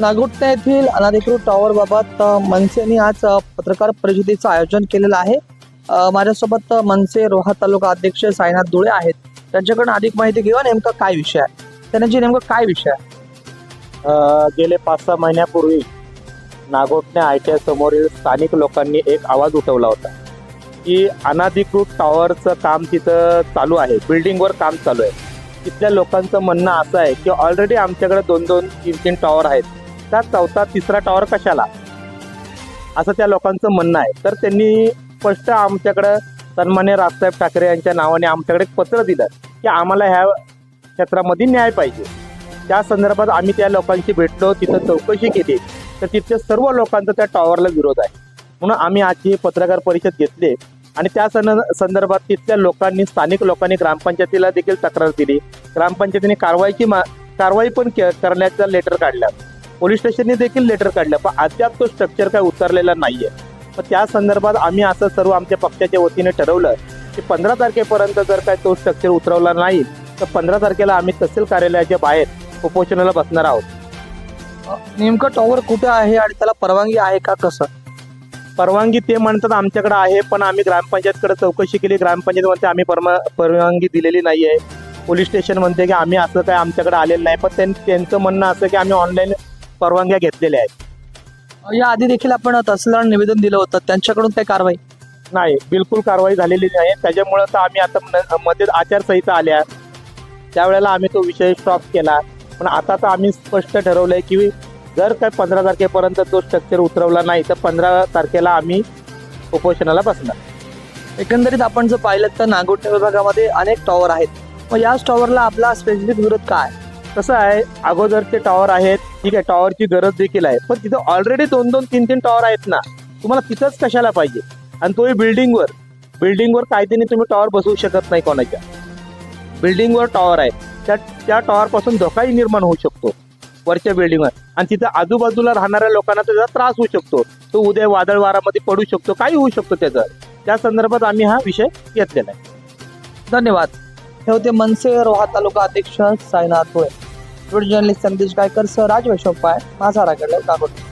नागोटणे येथील अनाधिकृत टॉवर बाबत मनसेने आज पत्रकार परिषदेचं आयोजन केलेलं आहे. माझ्यासोबत मनसे रोहा तालुका अध्यक्ष साईनाथ धुळे आहेत. त्यांच्याकडून अधिक माहिती घेऊ नेमका काय विषय आहे? त्यांची नेमकं काय विषय आहे? गेले पाच सहा महिन्यापूर्वी नागोटणे आय समोरील स्थानिक लोकांनी एक आवाज उठवला होता की अनाधिकृत टॉवरचं काम तिथं चालू आहे बिल्डिंगवर काम चालू आहे. तिथल्या लोकांचं म्हणणं असं आहे की ऑलरेडी आमच्याकडे दोन दोन तीन तीन टॉवर आहेत. त्या चौथा तिसरा टॉवर कशाला? असं त्या लोकांचं म्हणणं आहे. तर त्यांनी स्पष्ट आमच्याकडं सन्मान्य राजसाहेब ठाकरे यांच्या नावाने आमच्याकडे पत्र दिलं की आम्हाला ह्या क्षेत्रामध्ये न्याय पाहिजे. त्या संदर्भात आम्ही त्या लोकांशी भेटलो तिथं चौकशी केली. तर तिथल्या सर्व लोकांचा त्या टॉवरला विरोध आहे. म्हणून आम्ही आजची पत्रकार परिषद घेतली आणि त्या सन संदर्भात तिथल्या लोकांनी स्थानिक लोकांनी ग्रामपंचायतीला देखील तक्रार दिली. ग्रामपंचायतीने कारवाईची मा कारवाई पण के- करण्याचा लेटर काढला. पोलीस स्टेशनने देखील लेटर काढलं पण अद्याप तो स्ट्रक्चर काय उतरलेला नाहीये. तर त्या संदर्भात आम्ही असं सर्व आमच्या पक्षाच्या वतीने ठरवलं की पंधरा तारखेपर्यंत जर काय तो स्ट्रक्चर उतरवला नाही तर पंधरा तारखेला आम्ही तहसील कार्यालयाच्या बाहेर उपोषणाला बसणार आहोत. नेमकं टॉवर कुठे आहे आणि त्याला परवानगी आहे का कसं? परवानगी ते म्हणतात आमच्याकडे आहे पण आम्ही ग्रामपंचायतकडे चौकशी केली. ग्रामपंचायत म्हणते आम्ही परमा परवानगी दिलेली नाही आहे पोलीस स्टेशन म्हणते की आम्ही असं काय आमच्याकडे आलेलं नाही. पण त्यां- त्यांचं म्हणणं असं की आम्ही ऑनलाईन परवानग्या घेतलेल्या आहेत. या आधी देखील आपण तहसीलदार निवेदन दिलं होतं. त्यांच्याकडून काय कारवाई? नाही बिलकुल कारवाई झालेली नाही. त्याच्यामुळं तर आम्ही आता मध्ये आचारसंहिता आल्या. त्यावेळेला आम्ही तो विषय स्टॉप केला. पण आता तर आम्ही स्पष्ट ठरवलंय की जर काय पंधरा तारखेपर्यंत तो स्ट्रक्चर उतरवला नाही तर पंधरा तारखेला आम्ही उपोषणाला बसणार. एकंदरीत आपण जर पाहिलं तर नागोठणे विभागामध्ये अनेक टॉवर आहेत. मग याच टॉवरला आपला स्पेसिफिक विरोध काय? कसं आहे अगोदरचे टॉवर आहेत ठीक आहे टॉवरची गरज देखील आहे. पण तिथं ऑलरेडी दोन दोन तीन तीन टॉवर आहेत ना. तुम्हाला तिथंच कशाला पाहिजे? आणि तोही बिल्डिंगवर बिल्डिंगवर कायद्याने तुम्ही टॉवर बसवू शकत नाही कोणाच्या. बिल्डिंगवर टॉवर आहे. त्या त्या टॉवरपासून धोकाही निर्माण होऊ शकतो. वरच्या बिल्डिंगवर आणि तिथं आजूबाजूला राहणाऱ्या लोकांना त्याचा त्रास होऊ शकतो. तो उद्या वादळ वारामध्ये पडू शकतो काही होऊ शकतो त्याचा. त्या संदर्भात आम्ही हा विषय घेतलेला आहे. धन्यवाद. हे होते मनसे रोहा तालुका अध्यक्ष साईनाथ होय व्हिडिओ जर्नलिस्ट संदेश गायकर सह राज वैशव पाय माझा रागडले दाखवतो